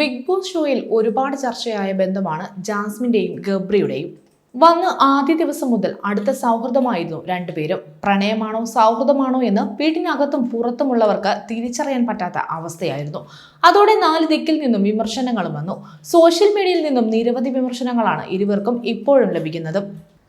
Big boss ഷോയിൽ ഒരുപാട് ചർച്ചയായ ബന്ധമാണ് ജാസ്മിന്റെയും ഗബ്രിയുടെയും. വന്ന് ആദ്യ ദിവസം മുതൽ അടുത്ത സൗഹൃദമായിരുന്നു രണ്ടുപേരും. പ്രണയമാണോ സൗഹൃദമാണോ എന്ന് വീട്ടിനകത്തും പുറത്തുമുള്ളവർക്ക് തിരിച്ചറിയാൻ പറ്റാത്ത അവസ്ഥയായിരുന്നു. അതോടെ നാല് ദിക്കിൽ നിന്നും വിമർശനങ്ങളും വന്നു. സോഷ്യൽ മീഡിയയിൽ നിന്നും നിരവധി വിമർശനങ്ങളാണ് ഇരുവർക്കും ഇപ്പോഴും ലഭിക്കുന്നത്.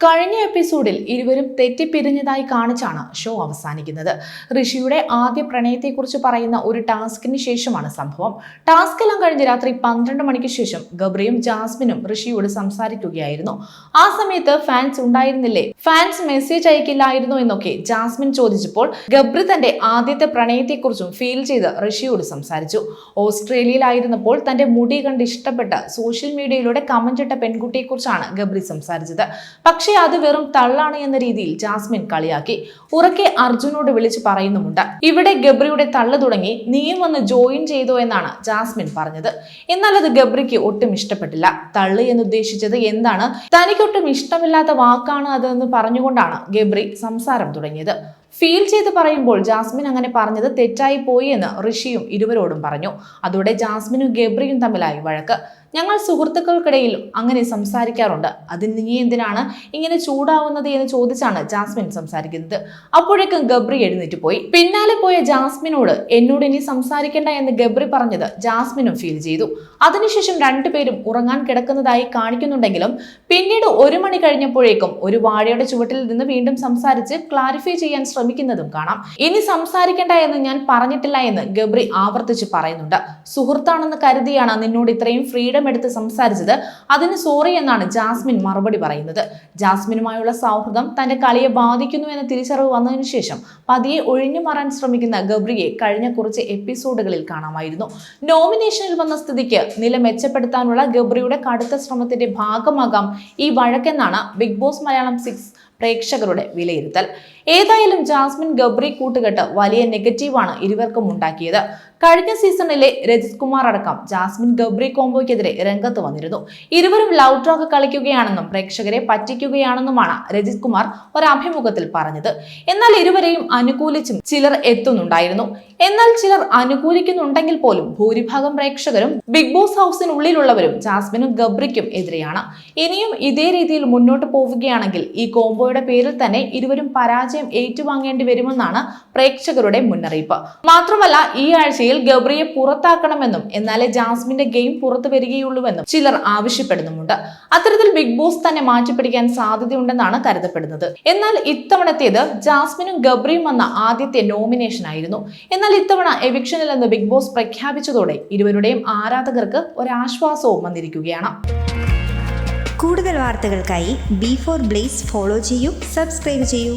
കഴിഞ്ഞ എപ്പിസോഡിൽ ഇരുവരും തെറ്റിപ്പിരിഞ്ഞതായി കാണിച്ചാണ് ഷോ അവസാനിക്കുന്നത്. ഋഷിയുടെ ആദ്യ പ്രണയത്തെക്കുറിച്ച് പറയുന്ന ഒരു ടാസ്കിന് ശേഷമാണ് സംഭവം. ടാസ്ക് എല്ലാം കഴിഞ്ഞ് രാത്രി പന്ത്രണ്ട് മണിക്ക് ശേഷം ഗബ്രിയും ജാസ്മിനും ഋഷിയോട് സംസാരിക്കുകയായിരുന്നു. ആ സമയത്ത് ഫാൻസ് ഉണ്ടായിരുന്നില്ലേ? ഫാൻസ് മെസ്സേജ് അയക്കില്ലായിരുന്നു എന്നൊക്കെ ജാസ്മിൻ ചോദിച്ചപ്പോൾ ഗബ്രി തന്റെ ആദ്യത്തെ പ്രണയത്തെക്കുറിച്ചും ഫീൽ ചെയ്ത് ഋഷിയോട് സംസാരിച്ചു. ഓസ്ട്രേലിയയിലായിരുന്നപ്പോൾ തന്റെ മുടി കണ്ട് ഇഷ്ടപ്പെട്ട സോഷ്യൽ മീഡിയയിലൂടെ കമന്റ് ഇട്ട പെൺകുട്ടിയെക്കുറിച്ചാണ് ഗബ്രി സംസാരിച്ചത്. പക്ഷേ അത് വെറും തള്ളാണ് എന്ന രീതിയിൽ ജാസ്മിൻ കളിയാക്കി. ഉറക്കെ അർജുനോട് വിളിച്ച് പറയുന്നുമുണ്ട്. ഇവിടെ ഗബ്രിയുടെ തള്ളു തുടങ്ങി നീയും വന്ന് ജോയിൻ ചെയ്തോ എന്നാണ് ജാസ്മിൻ പറഞ്ഞത്. എന്നാൽ അത് ഗബ്രിക്ക് ഒട്ടും ഇഷ്ടപ്പെട്ടില്ല. തള്ളു എന്ന് ഉദ്ദേശിച്ചത് എന്താണ്? തനിക്കൊട്ടും ഇഷ്ടമില്ലാത്ത വാക്കാണ് അതെന്ന് പറഞ്ഞുകൊണ്ടാണ് ഗബ്രി സംസാരം തുടങ്ങിയത്. ഫീൽ ചെയ്ത് പറയുമ്പോൾ ജാസ്മിൻ അങ്ങനെ പറഞ്ഞത് തെറ്റായി പോയി എന്ന് ഋഷിയും ഇരുവരോടും പറഞ്ഞു. അതോടെ ജാസ്മിനും ഗബ്രിയും തമ്മിലായി വഴക്ക്. ഞങ്ങൾ സുഹൃത്തുക്കൾക്കിടയിൽ അങ്ങനെ സംസാരിക്കാറുണ്ട്. അതിന് നീ എന്തിനാണ് ഇങ്ങനെ ചൂടാവുന്നത് എന്ന് ചോദിച്ചാണ് ജാസ്മിൻ സംസാരിക്കുന്നത്. അപ്പോഴേക്കും ഗബ്രി എഴുന്നേറ്റ് പോയി. പിന്നാലെ പോയ ജാസ്മിനോട് എന്നോട് ഇനി സംസാരിക്കേണ്ട എന്ന് ഗബ്രി പറഞ്ഞത് ജാസ്മിനും ഫീൽ ചെയ്തു. അതിനുശേഷം രണ്ടുപേരും ഉറങ്ങാൻ കിടക്കുന്നതായി കാണിക്കുന്നുണ്ടെങ്കിലും പിന്നീട് ഒരു മണി കഴിഞ്ഞപ്പോഴേക്കും ഒരു വാഴയുടെ ചുവട്ടിൽ നിന്ന് വീണ്ടും സംസാരിച്ച് ക്ലാരിഫൈ ചെയ്യാൻ ശ്രമിക്കുന്നതും കാണാം. ഇനി സംസാരിക്കേണ്ട എന്ന് ഞാൻ പറഞ്ഞിട്ടില്ല എന്ന് ഗബ്രി ആവർത്തിച്ച് പറയുന്നുണ്ട്. സുഹൃത്താണെന്ന് കരുതിയാണ് നിന്നോട് ഇത്രയും ഫ്രീഡം എടുത്ത് സംസാരിച്ചത്. അതിന് സോറി എന്നാണ് ജാസ്മിൻ മറുപടി പറയുന്നത്. ജാസ്മിനുമായുള്ള സൗഹൃദം തന്റെ കളിയെ ബാധിക്കുന്നു എന്ന തിരിച്ചറിവ് വന്നതിനു ശേഷം പതിയെ ഒഴിഞ്ഞു മാറാൻ ശ്രമിക്കുന്ന ഗബ്രിയെ കഴിഞ്ഞ കുറച്ച് എപ്പിസോഡുകളിൽ കാണാമായിരുന്നു. നോമിനേഷനിൽ വന്ന സ്ഥിതിക്ക് നില മെച്ചപ്പെടുത്താനുള്ള ഗബ്രിയുടെ കടുത്ത ശ്രമത്തിന്റെ ഭാഗമാകാം ഈ വഴക്കെന്നാണ് ബിഗ് ബോസ് മലയാളം സിക്സ് പ്രേക്ഷകരുടെ വിലയിരുത്തൽ. ഏതായാലും ജാസ്മിൻ ഗബ്രി കൂട്ടുകെട്ട് വലിയ നെഗറ്റീവാണ് ഇരുവർക്കും ഉണ്ടാക്കിയത്. കഴിഞ്ഞ സീസണിലെ രജിത് കുമാർ അടക്കം ജാസ്മിൻ ഗബ്രി കോംബോയ്ക്കെതിരെ രംഗത്ത് വന്നിരുന്നു. ഇരുവരും ലവ് ട്രോക്ക് കളിക്കുകയാണെന്നും പ്രേക്ഷകരെ പറ്റിക്കുകയാണെന്നുമാണ് രജിത് കുമാർ ഒരഭിമുഖത്തിൽ പറഞ്ഞത്. എന്നാൽ ഇരുവരെയും അനുകൂലിച്ചും ചിലർ എത്തുന്നുണ്ടായിരുന്നു. എന്നാൽ ചിലർ അനുകൂലിക്കുന്നുണ്ടെങ്കിൽ പോലും ഭൂരിഭാഗം പ്രേക്ഷകരും ബിഗ് ബോസ് ഹൗസിനുള്ളിലുള്ളവരും ജാസ്മിനും ഗബ്രിക്കും എതിരെയാണ്. ഇനിയും ഇതേ രീതിയിൽ മുന്നോട്ട് പോവുകയാണെങ്കിൽ ഈ കോംബോയുടെ പേരിൽ തന്നെ ഇരുവരും പരാജയം ഏറ്റുവാങ്ങേണ്ടി വരുമെന്നാണ് പ്രേക്ഷകരുടെ മുന്നറിയിപ്പ്. മാത്രമല്ല ഈ ആഴ്ചയിൽ ഗബ്രിയെ പുറത്താക്കണമെന്നും എന്നാലേ ജാസ്മിന്റെ ഗെയിം പുറത്തു വരികയുള്ളൂവെന്നും ചിലർ ആവശ്യപ്പെടുന്നുമുണ്ട്. അത്തരത്തിൽ ബിഗ് ബോസ് തന്നെ മാറ്റിപ്പിടിക്കാൻ സാധ്യതയുണ്ടെന്നാണ് കരുതപ്പെടുന്നത്. എന്നാൽ ഇത്തവണത്തേത് ജാസ്മിനും ഗബ്രിയും വന്ന ആദ്യത്തെ നോമിനേഷൻ ആയിരുന്നു. എന്നാൽ ഇത്തവണ എവിക്ഷനിൽ നിന്ന് ബിഗ് ബോസ് പ്രഖ്യാപിച്ചതോടെ ഇരുവരുടെയും ആരാധകർക്ക് ഒരാശ്വാസവും വന്നിരിക്കുകയാണ്. കൂടുതൽ വാർത്തകൾക്കായി ബി ഫോർ ബ്ലേസ് ഫോളോ ചെയ്യൂ സബ്സ്ക്രൈബ് ചെയ്യൂ.